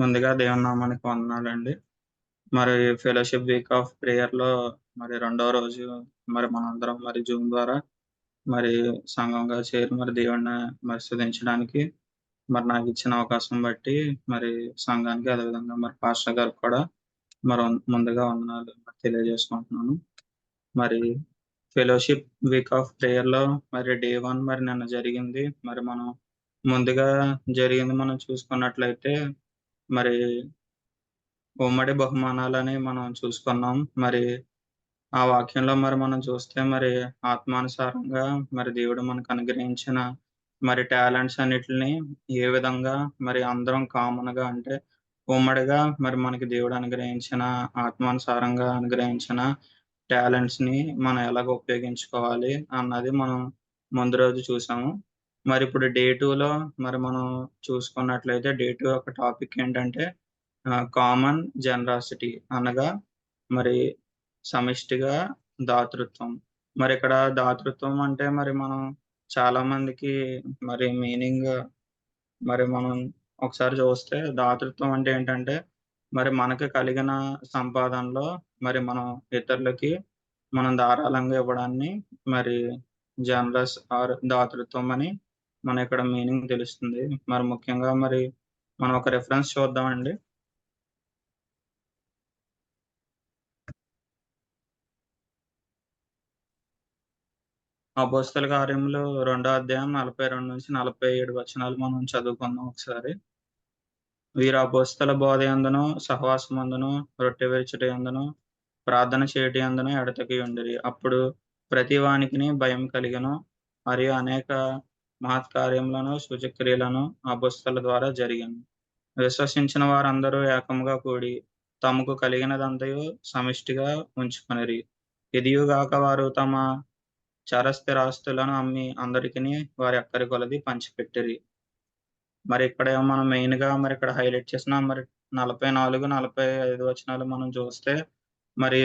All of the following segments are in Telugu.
ముందుగా దేవుని నామానికి వందనాలండి. మరి ఫెలోషిప్ వీక్ ఆఫ్ ప్రేయర్‌లో మరి రెండో రోజు మరి మనందరం మరి జూమ్ ద్వారా మరి సంఘంగా చేరి మరి దేవుడిని మరి శుధించడానికి మరి నాకు ఇచ్చిన అవకాశం బట్టి మరి సంఘానికి అదేవిధంగా మరి పాస్టర్ గారికి కూడా మరి ముందుగా వందనాలు మరి తెలియజేసుకుంటున్నాను. మరి ఫెలోషిప్ వీక్ ఆఫ్ ప్రేయర్‌లో మరి డే వన్ మరి నిన్న జరిగింది. మరి మనం ముందుగా జరిగింది మనం చూసుకున్నట్లయితే మరి ఉమ్మడి బహుమానాలని మనం చూసుకున్నాం. మరి ఆ వాక్యంలో మరి మనం చూస్తే మరి ఆత్మానుసారంగా మరి దేవుడు మనకు అనుగ్రహించిన మరి టాలెంట్స్ అన్నిటిని ఏ విధంగా మరి అందరం కామన్‌గా అంటే ఉమ్మడిగా మరి మనకి దేవుడు అనుగ్రహించిన ఆత్మానుసారంగా అనుగ్రహించిన టాలెంట్స్‌ని మనం ఎలాగ ఉపయోగించుకోవాలి అన్నది మనం ముందు రోజు చూసాము. మరి ఇప్పుడు డే టూలో మరి మనం చూసుకున్నట్లయితే డే టూ యొక్క టాపిక్ ఏంటంటే కామన్ జనరాసిటీ అనగా మరి సమిష్టిగా దాతృత్వం. మరి ఇక్కడ దాతృత్వం అంటే మరి మనం చాలా మందికి మరి మీనింగ్ మరి మనం ఒకసారి చూస్తే దాతృత్వం అంటే ఏంటంటే మరి మనకు కలిగిన సంపాదనలో మరి మనం ఇతరులకి మనం ధారాళంగా ఇవ్వడాన్ని మరి జనరస్ ఆర్ దాతృత్వం అని మన ఇక్కడ మీనింగ్ తెలుస్తుంది. మరి ముఖ్యంగా మరి మనం ఒక రిఫరెన్స్ చూద్దామండి. అపోస్తల కార్యములు రెండో అధ్యాయం 42-47 వచనాలు మనం చదువుకుందాం ఒకసారి. వీరు అపోస్తల బోధ యందునో సహవాసం అందును రొట్టె విరుచుట యందును, ప్రార్థన చేయుట ఎడతకి ఎడతెగక అప్పుడు ప్రతి వానికిని భయం కలిగను మరియు అనేక మహత్కార్యములను, సూచక్రియలను అపోస్తల ద్వారా జరిగింది విశ్వసించిన వారందరూ ఏకముగా కూడి తమకు కలిగినదంతయు సమిష్టిగా ఉంచుకొనిరి. ఇదియుగాక వారు తమ చరస్థిరాస్తులను అమ్మి అందరికీ వారి అక్కర కొలది పంచిపెట్టిరి. మరి ఇక్కడ మనం మెయిన్‌గా మరి ఇక్కడ హైలైట్ చేసిన మరి 44, 45 వచనాలు మనం చూస్తే మరి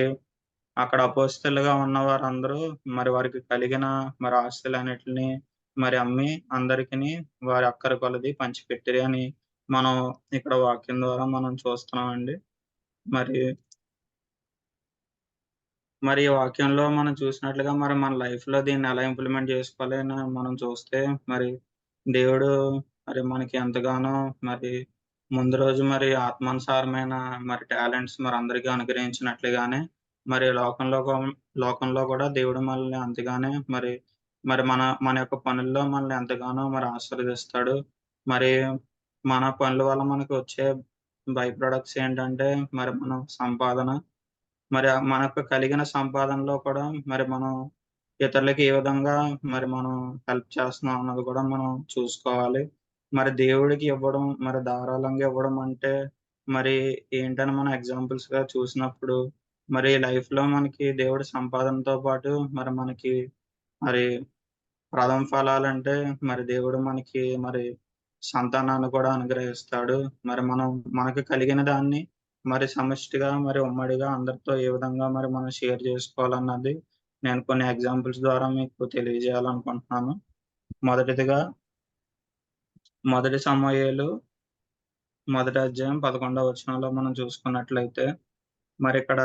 అక్కడ అపోస్తులుగా ఉన్న వారందరూ మరి వారికి కలిగిన మరి ఆస్తులు అన్నిటిని మరి అమ్మి అందరికిని వారి అక్కర కొలది పంచిపెట్టిరి అని మనం ఇక్కడ వాక్యం ద్వారా మనం చూస్తున్నామండి. మరి మరి ఈ వాక్యంలో మనం చూసినట్లుగా మరి మన లైఫ్‌లో దీన్ని ఎలా ఇంప్లిమెంట్ చేసుకోవాలి అని మనం చూస్తే మరి దేవుడు మరి మనకి ఎంతగానో మరి ముందు రోజు మరి ఆత్మానుసారమైన మరి టాలెంట్స్ మరి అందరికీ అనుగ్రహించినట్లుగానే మరి లోకంలో లోకంలో కూడా దేవుడు మనల్ని అంతగానే మరి మరి మన మన యొక్క పనుల్లో మనల్ని ఎంతగానో మరి ఆశీర్వదిస్తాడు. మరి మన పనుల వల్ల మనకు వచ్చే బై ప్రొడక్ట్స్ ఏంటంటే మరి మనం సంపాదన మరి మనకు కలిగిన సంపాదనలో కూడా మరి మనం ఇతరులకి ఏ విధంగా మరి మనం హెల్ప్ చేస్తున్నాం అన్నది కూడా మనం చూసుకోవాలి. మరి దేవుడికి ఇవ్వడం మరి ధారాళంగా ఇవ్వడం అంటే మరి ఏంటని మనం ఎగ్జాంపుల్స్‌గా చూసినప్పుడు మరి లైఫ్‌లో మనకి దేవుడి సంపాదనతో పాటు మరి మనకి మరి ప్రథమ ఫలాలంటే మరి దేవుడు మనకి మరి సంతానాన్ని కూడా అనుగ్రహిస్తాడు. మరి మనం మనకు కలిగిన దాన్ని మరి సమిష్టిగా మరి ఉమ్మడిగా అందరితో ఏ విధంగా మరి మనం షేర్ చేసుకోవాలన్నది నేను కొన్ని ఎగ్జాంపుల్స్ ద్వారా మీకు తెలియజేయాలనుకుంటున్నాను. మొదటిదిగా మొదటి సమయాలు మొదటి అధ్యాయం 11వ వచనంలో మనం చూసుకున్నట్లయితే మరి ఇక్కడ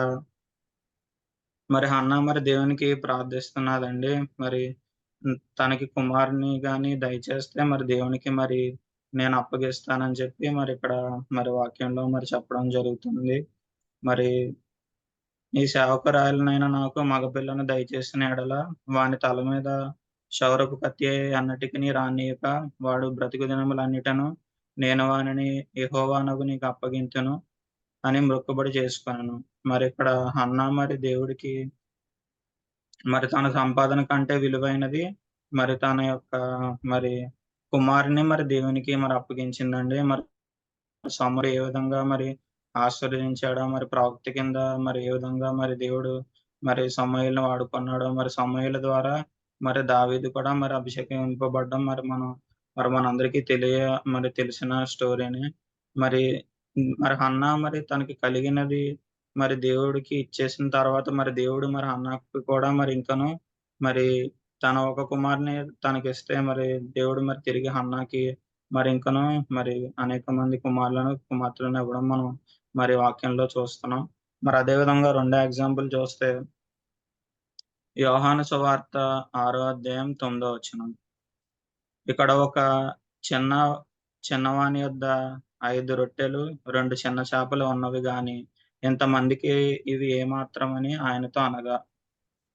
మరి అన్న మరి దేవునికి ప్రార్థిస్తున్నదండి. మరి తనకి కుమారుని గాని దయచేస్తే మరి దేవునికి మరి నేను అప్పగిస్తానని చెప్పి మరి ఇక్కడ మరి వాక్యంలో మరి చెప్పడం జరుగుతుంది. మరి ఈ సేవకురాయలనైనా నాకు మగపిల్లను దయచేసిన ఎడల వాని తల మీద శౌరపు కత్తి ఎన్నటికిని రానీయక వాడు బ్రతుకు దినములన్నిటను నేను వానిని యహోవానకు నీకు అప్పగింతును అని మొక్కుబడి చేసుకున్నాను మరి ఇక్కడ అన్న మరి దేవుడికి మరి తన సంపాదన కంటే విలువైనది మరి తన యొక్క మరి కుమారుడిని మరి దేవునికి మరి అప్పగించిందండి. మరి సమూయేలు ఏ విధంగా మరి ఆశీర్వదించాడో? మరి ప్రవక్త కింద మరి ఏ విధంగా మరి దేవుడు మరి సమూయేలుని వాడుకున్నాడో? మరి సమయాల ద్వారా మరి దావీదు కూడా మరి అభిషేకింపబడ్డం మరి మనం మరి మనందరికీ తెలియ మరి తెలిసిన స్టోరీని మరి మరి హన్నా మరి తనకి కలిగినది మరి దేవుడికి ఇచ్చేసిన తర్వాత మరి దేవుడు మరి హన్నాకి కూడా మరి ఇంకను మరి తన ఒక కుమారుని తనకిస్తే మరి దేవుడు మరి తిరిగి అన్నకి మరి ఇంకను మరి అనేక మంది కుమారులను, కుమార్తెలను ఇవ్వడం మనం మరి వాక్యంలో చూస్తున్నాం. మరి అదే విధంగా రెండో ఎగ్జాంపుల్ చూస్తే యోహాను సువార్త ఆరో అధ్యాయం తొమ్మిదో వచ్చిన ఇక్కడ ఒక చిన్న చిన్నవాని యొద్ద ఐదు రొట్టెలు, రెండు చిన్న చేపలు ఉన్నవి గాని ఇంతమందికి ఇవి ఏమాత్రమని ఆయనతో అనగా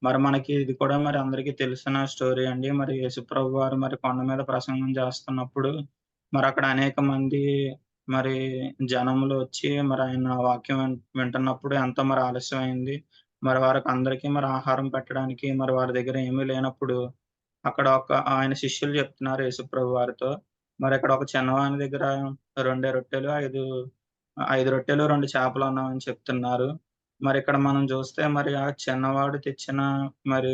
మరి మనకి ఇది కూడా మరి అందరికీ తెలిసిన స్టోరీ అండి. మరి యేసుప్రభు వారు మరి కొండ మీద ప్రసంగం చేస్తున్నప్పుడు మరి అక్కడ అనేక మంది మరి జనములు వచ్చి మరి ఆయన వాక్యం వింటున్నప్పుడు ఎంతో మరి ఆలస్యమైంది. మరి వారికి అందరికీ మరి ఆహారం పెట్టడానికి మరి వారి దగ్గర ఏమీ లేనప్పుడు అక్కడ ఒక ఆయన శిష్యులు చెప్తున్నారు యేసుప్రభు వారితో. మరి ఇక్కడ ఒక చిన్నవాని దగ్గర రెండే రొట్టెలు, ఐదు ఐదు రొట్టెలు, రెండు చేపలు అన్నామని చెప్తున్నారు. మరి ఇక్కడ మనం చూస్తే మరి ఆ చిన్నవాడు తెచ్చిన మరి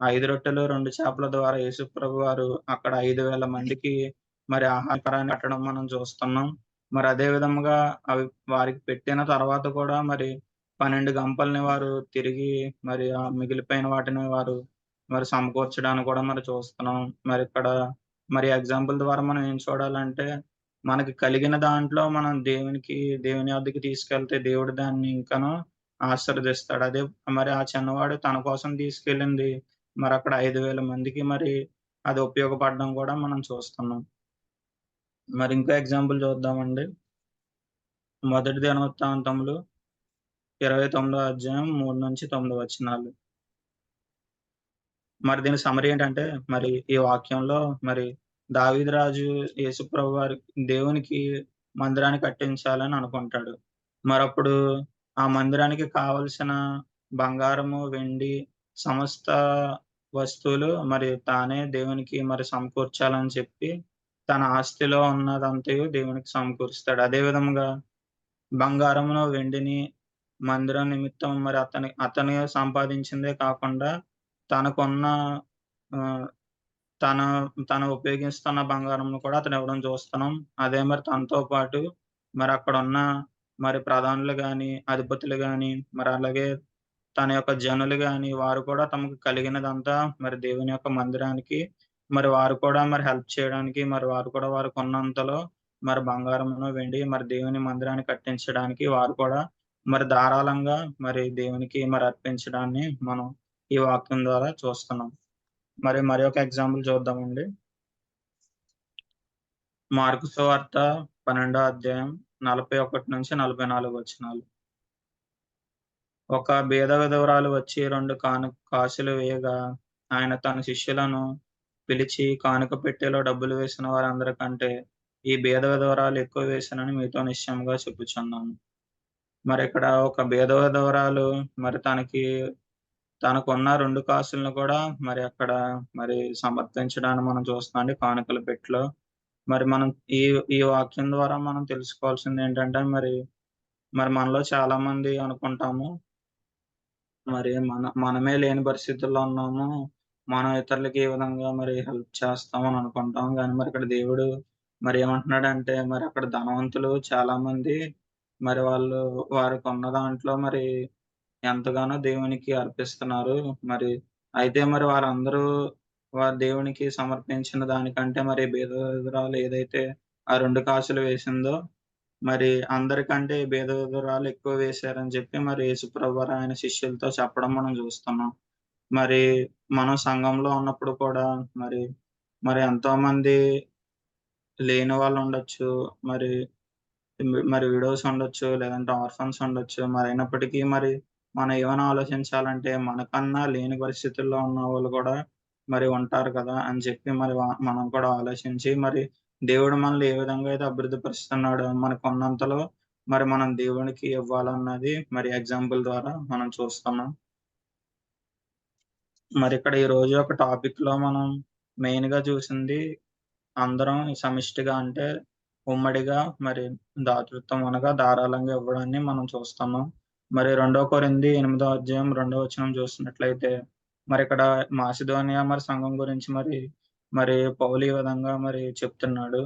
ఐదు రొట్టెలు, రెండు చేపల ద్వారా యేసుప్రభు వారు అక్కడ ఐదు వేల మందికి మరి ఆహారాన్ని పెట్టడం మనం చూస్తున్నాం. మరి అదే విధముగా అవి వారికి పెట్టిన తర్వాత కూడా మరి 12 గంపల్ని వారు తిరిగి మరి ఆ మిగిలిపోయిన వాటిని వారు మరి సమకూర్చడానికి కూడా మరి చూస్తున్నాం. మరి ఇక్కడ మరి ఎగ్జాంపుల్ ద్వారా మనం ఏం చూడాలంటే మనకి కలిగిన దాంట్లో మనం దేవునికి దేవుని యొద్దకు తీసుకెళ్తే దేవుడు దాన్ని ఇంకను ఆశీర్వదిస్తాడు. అదే మరి ఆ చిన్నవాడు తన కోసం తీసుకెళ్ళింది మరి అక్కడ ఐదు వేల మందికి మరి అది ఉపయోగపడడం కూడా మనం చూస్తున్నాం. మరి ఇంకో ఎగ్జాంపుల్ చూద్దామండి. మొదటి దినవృత్తాంతములు 29 అధ్యాయం 3-9 వచనాలు. మరి దీని సమరి ఏంటంటే మరి ఈ వాక్యంలో మరి దావిదరాజు యేసుప్రభు వారి దేవునికి మందిరాన్ని కట్టించాలని అనుకుంటాడు. మరప్పుడు ఆ మందిరానికి కావలసిన బంగారము, వెండి సమస్త వస్తువులు మరి తానే దేవునికి మరి సమకూర్చాలని చెప్పి తన ఆస్తిలో ఉన్నదంతయు దేవునికి సమకూరుస్తాడు. అదే విధముగా బంగారమును, వెండిని మందిరం నిమిత్తం మరి అతని అతను సంపాదించిందే కాకుండా తనకున్న తన తను ఉపయోగిస్తున్న బంగారంను కూడా అతను ఇవ్వడం చూస్తున్నాం. అదే మరి తనతో పాటు మరి అక్కడ ఉన్న మరి ప్రధానులు కానీ అధిపతులు కానీ మరి అలాగే తన యొక్క జనులు కానీ వారు కూడా తమకు కలిగినదంతా మరి దేవుని యొక్క మందిరానికి మరి వారు కూడా మరి హెల్ప్ చేయడానికి మరి వారు కూడా వారికున్నంతలో మరి బంగారమును, వెండి మరి దేవుని మందిరాన్ని కట్టించడానికి వారు కూడా మరి ధారాళంగా మరి దేవునికి మరి అర్పించడాన్ని మనం ఈ వాక్యం ద్వారా చూస్తున్నాం. మరి మరి ఒక ఎగ్జాంపుల్ చూద్దామండి. మార్కు సువార్త 12 అధ్యాయం నలభై ఒకటి నుంచి నలభై నాలుగు వచ్చినాలు ఒక బీద విధవరాలు వచ్చి రెండు కాను కాసులు వేయగా ఆయన తన శిష్యులను పిలిచి కానుక పెట్టెలో డబ్బులు వేసిన వారందరికంటే ఈ భేద విధవరాలు ఎక్కువ వేశానని మీతో నిశ్చయంగా చెప్పుచున్నాను. మరి ఇక్కడ ఒక భేద విధవరాలు మరి తనకి తనకున్న రెండు కాసులను కూడా మరి అక్కడ మరి సమర్పించడాన్ని మనం చూస్తున్నామండి కానుకల పెట్టెలో. మరి మనం ఈ ఈ వాక్యం ద్వారా మనం తెలుసుకోవాల్సింది ఏంటంటే మరి, మరి మనలో చాలా మంది అనుకుంటాము మరి మన మనమే లేని పరిస్థితుల్లో ఉన్నాము. మనం ఇతరులకి ఏ విధంగా మరి హెల్ప్ చేస్తామని అనుకుంటాం. కానీ మరి ఇక్కడ దేవుడు మరి ఏమంటున్నాడంటే మరి అక్కడ ధనవంతులు చాలా మంది మరి వాళ్ళు వారికి ఉన్న దాంట్లో మరి ఎంతగానో దేవునికి అర్పిస్తున్నారు. మరి అయితే మరి వారందరూ వారు దేవునికి సమర్పించిన దానికంటే మరి బీద ఏదైతే ఆ రెండు కాసులు వేసిందో మరి అందరికంటే బేద విధురాలు ఎక్కువ వేశారని చెప్పి మరి యేసుప్రభు ఆయన శిష్యులతో చెప్పడం మనం చూస్తున్నాం. మరి మనం సంఘంలో ఉన్నప్పుడు కూడా మరి, మరి ఎంతో మంది లేని వాళ్ళు ఉండొచ్చు. మరి మరి విడోస్ ఉండొచ్చు. లేదంటే ఆర్ఫన్స్ ఉండొచ్చు. మరి అయినప్పటికీ మరి మనం ఏమైనా ఆలోచించాలంటే మనకన్నా లేని పరిస్థితుల్లో ఉన్న వాళ్ళు కూడా మరి ఉంటారు కదా! అని చెప్పి మరి మనం కూడా ఆలోచించి మరి దేవుడు మనల్ని ఏ విధంగా అయితే అభివృద్ధి పరుస్తున్నాడో మనకున్నంతలో మరి మనం దేవునికి ఇవ్వాలన్నది మరి ఎగ్జాంపుల్ ద్వారా మనం చూస్తున్నాం. మరి ఇక్కడ ఈ రోజు ఒక టాపిక్లో మనం మెయిన్గా చూసింది అందరం సమిష్టిగా అంటే ఉమ్మడిగా మరి దాతృత్వం అనగా ధారాళంగా ఇవ్వడాన్ని మనం చూస్తున్నాం. మరి రెండో కొరింది ఎనిమిదో అధ్యాయం రెండో వచనం చూస్తున్నట్లయితే మరి ఇక్కడ మాసిదోనియా మరి సంఘం గురించి మరి, మరి పౌలు ఈ విధంగా మరి చెప్తున్నాడు.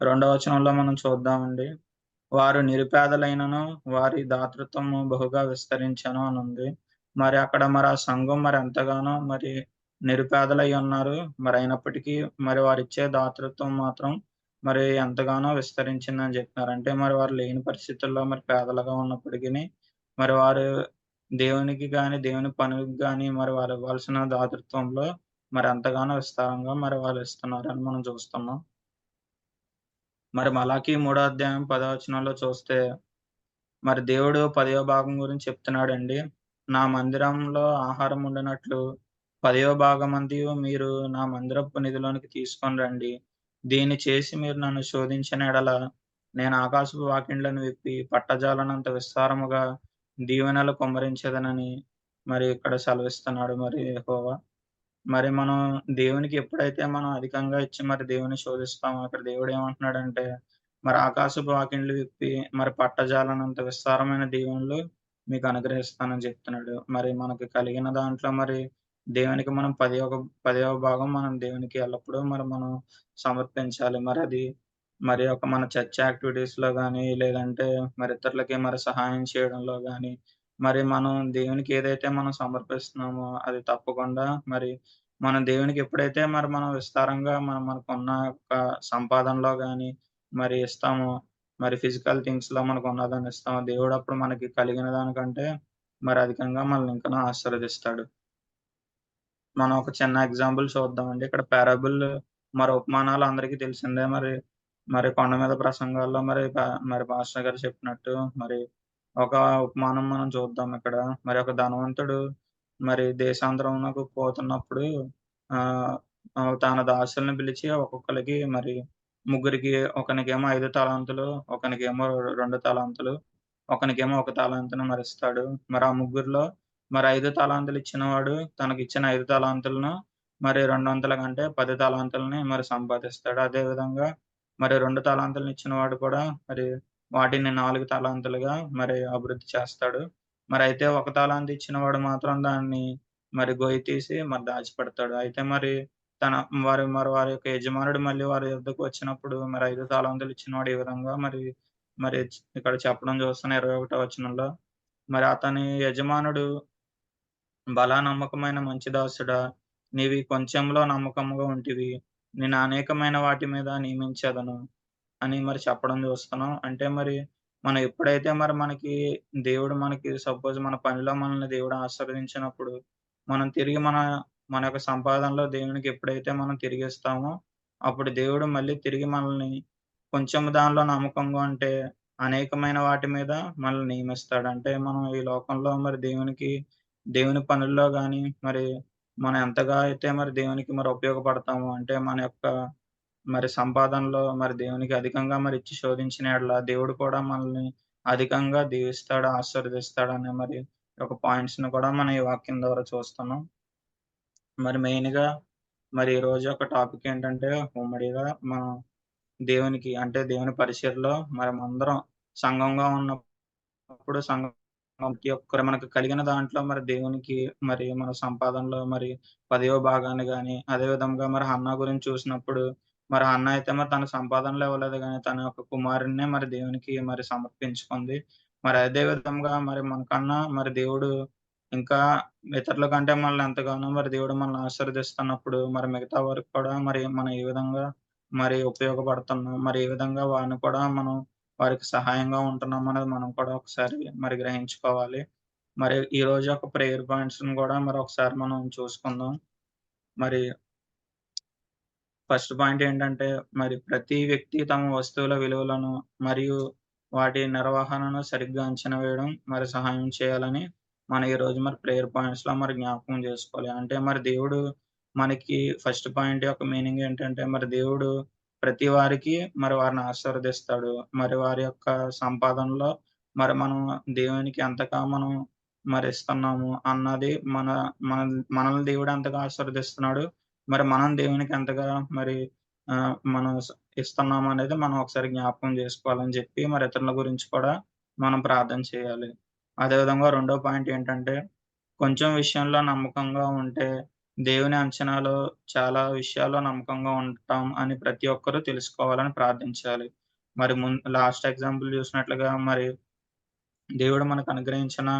రెండవ వచనంలో మనం చూద్దామండి. వారు నిరుపేదలైనను వారి దాతృత్వము బహుగా విస్తరించను అని ఉంది మరి అక్కడ మరి ఆ సంఘం మరి ఎంతగానో మరి నిరుపేదలై ఉన్నారు. మరి అయినప్పటికీ మరి వారిచ్చే దాతృత్వం మాత్రం మరి ఎంతగానో విస్తరించిందని చెప్తున్నారు. అంటే మరి వారు లేని పరిస్థితుల్లో మరి పేదలుగా ఉన్నప్పటికీ మరి వారు దేవునికి కానీ దేవుని పనులకు కానీ మరి వారు ఇవ్వాల్సిన దాతృత్వంలో మరి ఎంతగానో విస్తారంగా మరి వాళ్ళు ఇస్తున్నారని మనం చూస్తున్నాం. మరి మలాకీ మూడో అధ్యాయం పదవచనంలో చూస్తే మరి దేవుడు పదవ భాగం గురించి చెప్తున్నాడండి. నా మందిరంలో ఆహారం ఉండినట్లు పదవ భాగమంతయు మీరు నా మందిరపు నిధిలోనికి తీసుకొని రండి. దీన్ని చేసి మీరు నన్ను శోధించిన ఎడల నేను ఆకాశపు వాకిండ్లను విప్పి పట్టజాలనంత విస్తారముగా దీవెనలు కుమ్మరించదనని మరి ఇక్కడ సెలవిస్తున్నాడు మరి హోవా మరి మనం దేవునికి ఎప్పుడైతే మనం అధికంగా ఇచ్చి మరి దేవుని శోధిస్తామో అక్కడ దేవుడు ఏమంటున్నాడంటే మరి ఆకాశపు వాకిండ్లు విప్పి మరి పట్టజాలనంత విస్తారమైన దీవెనలు మీకు అనుగ్రహిస్తానని చెప్తున్నాడు. మరి మనకు కలిగిన దాంట్లో మరి దేవునికి మనం పదవ పదవ భాగం మనం దేవునికి ఎల్లప్పుడూ మరి మనం సమర్పించాలి. మరి అది మరి ఒక మన చర్చ్ యాక్టివిటీస్‌లో కానీ లేదంటే మరి ఇతరులకి మరి సహాయం చేయడంలో కానీ మరి మనం దేవునికి ఏదైతే మనం సమర్పిస్తున్నామో అది తప్పకుండా మరి మనం దేవునికి ఎప్పుడైతే మరి మనం విస్తారంగా మనం మనకున్న ఒక సంపాదనలో కానీ మరి ఇస్తామో, మరి ఫిజికల్ థింగ్స్లో మనకు ఉన్నదాన్ని ఇస్తామో, దేవుడు అప్పుడు మనకి కలిగిన దానికంటే మరి అధికంగా మనల్ని ఇంకా ఆశీర్వదిస్తాడు. మనం ఒక చిన్న ఎగ్జాంపుల్ చూద్దామండి. ఇక్కడ పారాబుల్ మరి ఉపమానాలు అందరికీ తెలిసిందే. మరి మరి కొండ మీద ప్రసంగాల్లో మరి మరి పాస్టర్ గారు చెప్పినట్టు మరి ఒక ఉపమానం మనం చూద్దాం ఇక్కడ. మరి ఒక ధనవంతుడు మరి దేశాంతరంలోకి పోతున్నప్పుడు ఆ తన దాసులను పిలిచి ఒక్కొక్కరికి మరి ముగ్గురికి ఒకనికేమో ఐదు తలాంతులు, ఒకనికేమో రెండు తలాంతులు, ఒకనికేమో ఒక తలాంతును మరిస్తాడు మరి ఆ ముగ్గురిలో మరి ఐదు తలాంతులు ఇచ్చినవాడు తనకిచ్చిన 5 తలాంతులను మరి రెండు వందల కంటే పది తలాంతులని మరి సంపాదిస్తాడు. అదే విధంగా మరి రెండు తలాంతులను ఇచ్చినవాడు కూడా మరి వాటిని నాలుగు తలాంతులుగా మరి అభివృద్ధి చేస్తాడు. మరి అయితే ఒక తలాంతి ఇచ్చినవాడు మాత్రం దాన్ని మరి గొయ్యి తీసి మరి దాచిపెడతాడు. అయితే మరి తన వారి మరి వారి యొక్క యజమానుడు మళ్ళీ వారి వద్దకు వచ్చినప్పుడు మరి ఐదు తలాంతులు ఇచ్చినవాడు ఈ విధంగా మరి మరి ఇక్కడ చెప్పడం చూస్తున్న ఇరవై ఒకటో వచనంలో. మరి అతని యజమానుడు బలా నమ్మకమైన మంచి దాసుడా! నీవి కొంచెంలో నమ్మకముగా ఉంటివి. నేను అనేకమైన వాటి మీద నియమించదను అని మరి చెప్పడం చూస్తున్నాం. అంటే మరి మనం ఎప్పుడైతే మరి మనకి దేవుడు మనకి సపోజ్ మన పనిలో మనల్ని దేవుడు ఆశీర్వదించినప్పుడు, మనం తిరిగి మన మన యొక్క సంపాదనలో దేవునికి ఎప్పుడైతే మనం తిరిగిస్తామో, అప్పుడు దేవుడు మళ్ళీ తిరిగి మనల్ని కొంచెం దానిలో నమ్మకంగా అంటే అనేకమైన వాటి మీద మనల్ని నియమిస్తాడు. అంటే మనం ఈ లోకంలో మరి దేవునికి దేవుని పనుల్లో కానీ మరి మనం ఎంతగా అయితే మరి దేవునికి మరి ఉపయోగపడతాము అంటే మన యొక్క మరి సంపాదనలో మరి దేవునికి అధికంగా మరి ఇచ్చి శోధించిన ఎడల దేవుడు కూడా మనల్ని అధికంగా దీవిస్తాడు, ఆశీర్వదిస్తాడు అనే మరి ఒక పాయింట్స్‌ని కూడా మనం ఈ వాక్యం ద్వారా చూస్తున్నాం. మరి మెయిన్‌గా మరి ఈరోజు ఒక టాపిక్ ఏంటంటే ఉమ్మడిగా మనం దేవునికి అంటే దేవుని పరిచర్యలో మనమందరం సంఘంగా ఉన్నప్పుడు సంఘం మనకి ఒక్కరు మనకు కలిగిన దాంట్లో మరి దేవునికి మరి మన సంపాదనలో మరి పదవ భాగాన్ని కానీ అదే విధంగా మరి హన్నా గురించి చూసినప్పుడు మరి అన్న అయితే మరి తన సంపాదనలో ఇవ్వలేదు కానీ తన యొక్క కుమారుడినే మరి దేవునికి మరి సమర్పించుకుంది. మరి అదే విధంగా మరి మనకన్నా మరి దేవుడు ఇంకా ఇతరుల కంటే మనల్ని ఎంతగానో మరి దేవుడు మనల్ని ఆశీర్వదిస్తున్నప్పుడు మరి మిగతా వారికి కూడా మరి మనం ఏ విధంగా మరి ఉపయోగపడుతున్నాం, మరి ఏ విధంగా వారిని కూడా మనం వారికి సహాయంగా ఉంటున్నాం అనేది మనం కూడా ఒకసారి మరి గ్రహించుకోవాలి. మరి ఈ రోజు యొక్క ప్రేయర్ పాయింట్స్‌ని కూడా మరి ఒకసారి మనం చూసుకుందాం. మరి ఫస్ట్ పాయింట్ ఏంటంటే మరి ప్రతి వ్యక్తి తమ వస్తువుల విలువలను మరియు వాటి నిర్వహణను సరిగ్గా అంచనా వేయడం మరి సహాయం చేయాలని మనం ఈరోజు మరి ప్రేయర్ పాయింట్స్‌లో మరి జ్ఞాపకం చేసుకోవాలి. అంటే మరి దేవుడు మనకి ఫస్ట్ పాయింట్ యొక్క మీనింగ్ ఏంటంటే మరి దేవుడు ప్రతి వారికి మరి వారిని ఆశీర్వదిస్తాడు. మరి వారి యొక్క సంపాదనలో మరి మనం దేవునికి ఎంతగా మనం మరి ఇస్తున్నాము అన్నది మన మన మనల్ని దేవుడు ఎంతగా ఆశీర్వదిస్తున్నాడు. మరి మనం దేవునికి ఎంతగా మరి మనం ఇస్తున్నాము ఇస్తున్నాం అనేది మనం ఒకసారి జ్ఞాపకం చేసుకోవాలని చెప్పి మరి ఇతరుల గురించి కూడా మనం ప్రార్థన చేయాలి. అదే విధంగా రెండో పాయింట్ ఏంటంటే కొంచెం విషయంలో నమ్మకంగా ఉంటే దేవుని అంచనాలో చాలా విషయాల్లో నమ్మకంగా ఉంటాం అని ప్రతి ఒక్కరు తెలుసుకోవాలని ప్రార్థించాలి. మరి ముందు లాస్ట్ ఎగ్జాంపుల్ చూసినట్లుగా మరి దేవుడు మనకు అనుగ్రహించిన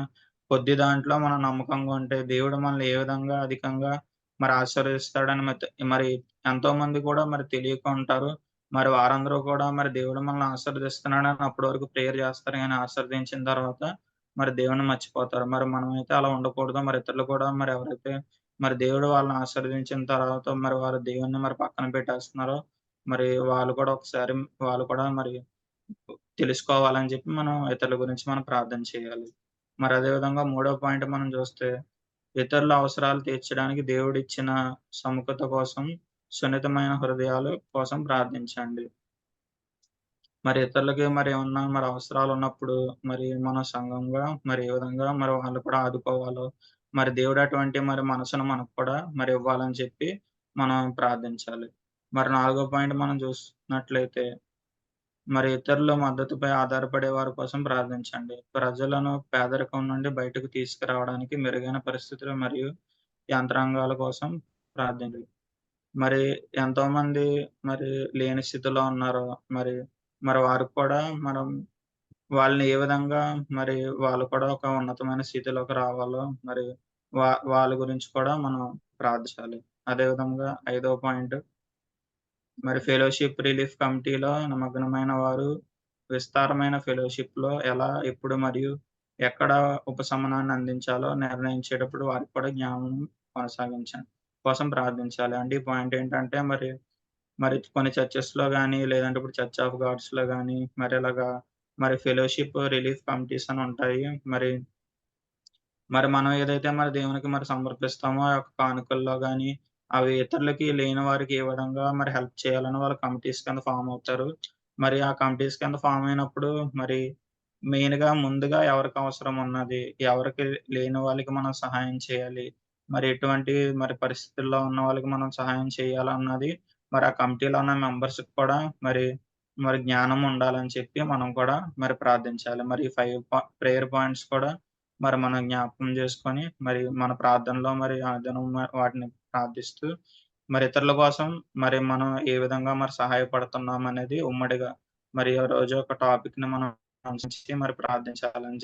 కొద్ది దాంట్లో మనం నమ్మకంగా ఉంటే దేవుడు మనల్ని ఏ విధంగా అధికంగా మరి ఆశీర్వదిస్తాడని మరి మరి ఎంతోమంది కూడా మరి తెలియక ఉంటారు. మరి వారందరూ కూడా మరి దేవుడు మనల్ని ఆశీర్వదిస్తున్నాడని అప్పటి వరకు ప్రేయర్ చేస్తారు కానీ ఆశీర్దించిన తర్వాత మరి దేవుని మర్చిపోతారు. మరి మనమైతే అలా ఉండకూడదు. మరి ఇతరులు కూడా మరి ఎవరైతే మరి దేవుడు వాళ్ళని ఆశీర్వదించిన తర్వాత మరి వారు దేవుణ్ణి మరి పక్కన పెట్టేస్తున్నారు మరి వాళ్ళు కూడా ఒకసారి వాళ్ళు కూడా మరి తెలుసుకోవాలని చెప్పి మనం ఇతరుల గురించి మనం ప్రార్థన చేయాలి. మరి అదే విధంగా మూడో పాయింట్ మనం చూస్తే, ఇతరుల అవసరాలు తీర్చడానికి దేవుడిచ్చిన సముఖత కోసం సున్నితమైన హృదయాలు కోసం ప్రార్థించండి. మరి ఇతరులకి మరి ఏమన్నా మరి అవసరాలు ఉన్నప్పుడు మరి మన సంఘంగా మరి ఏ విధంగా మరి వాళ్ళు కూడా ఆదుకోవాలో, మరి దేవుడు అటువంటి మరి మనసును మనకు కూడా మరి ఇవ్వాలని చెప్పి మనం ప్రార్థించాలి. మరి నాలుగో పాయింట్ మనం చూస్తున్నట్లయితే మరి ఇతరుల మద్దతుపై ఆధారపడే వారి కోసం ప్రార్థించండి. ప్రజలను పేదరికం నుండి బయటకు తీసుకురావడానికి మెరుగైన పరిస్థితులు మరియు యంత్రాంగాల కోసం ప్రార్థించండి. మరి ఎంతో మంది మరి లేని స్థితిలో ఉన్నారో, మరి మరి వారికి కూడా మనం వాళ్ళని ఏ విధంగా మరి వాళ్ళు కూడా ఒక ఉన్నతమైన స్థితిలోకి రావాలో, మరి వా వాళ్ళ గురించి కూడా మనం ప్రార్థించాలి. అదే విధంగా ఐదో పాయింట్ మరి ఫెలోషిప్ రిలీఫ్ కమిటీలో నిమగ్నమైన వారు విస్తారమైన ఫెలోషిప్‌లో ఎలా, ఎప్పుడు మరియు ఎక్కడ ఉపశమనాన్ని అందించాలో నిర్ణయించేటప్పుడు వారికి కూడా జ్ఞానం కొనసాగించండి కోసం ప్రార్థించాలి. అంటే ఈ పాయింట్ ఏంటంటే మరి, మరి కొన్ని చర్చెస్‌లో గాని, లేదంటే ఇప్పుడు చర్చ్ ఆఫ్ గాడ్స్‌లో కానీ మరి ఇలాగా మరి ఫెలోషిప్ రిలీఫ్ కమిటీస్ అని ఉంటాయి. మరి మరి మనం ఏదైతే మరి దేవునికి మరి సమర్పిస్తామో ఆ యొక్క కానుకల్లో కానీ అవి ఇతరులకి లేని వారికి ఏ విధంగా మరి హెల్ప్ చేయాలని వాళ్ళ కమిటీస్ కింద ఫార్మ్ అవుతారు. మరి ఆ కమిటీస్ కింద ఫామ్ అయినప్పుడు మరి మెయిన్గా ముందుగా ఎవరికి అవసరం ఉన్నది, ఎవరికి లేని వాళ్ళకి మనం సహాయం చేయాలి. మరి ఎటువంటి మరి పరిస్థితుల్లో ఉన్న వాళ్ళకి మనం సహాయం చేయాలన్నది మరి ఆ కమిటీలో ఉన్న మెంబర్స్ కూడా మరి, మరి జ్ఞానం ఉండాలని చెప్పి మనం కూడా మరి ప్రార్థించాలి. మరి ఫైవ్ ప్రేయర్ పాయింట్స్ కూడా మరి మనం జ్ఞాపకం చేసుకొని, మరి మన ప్రార్థనలో మరి అనుదినం వాటిని ప్రార్థిస్తూ, మరి ఇతరుల కోసం మరి మనం ఏ విధంగా మరి సహాయపడుతున్నాం అనేది ఉమ్మడిగా మరి ఆ రోజు ఒక టాపిక్ని మనం మరి ప్రార్థించాలని